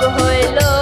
ভোগ হইল।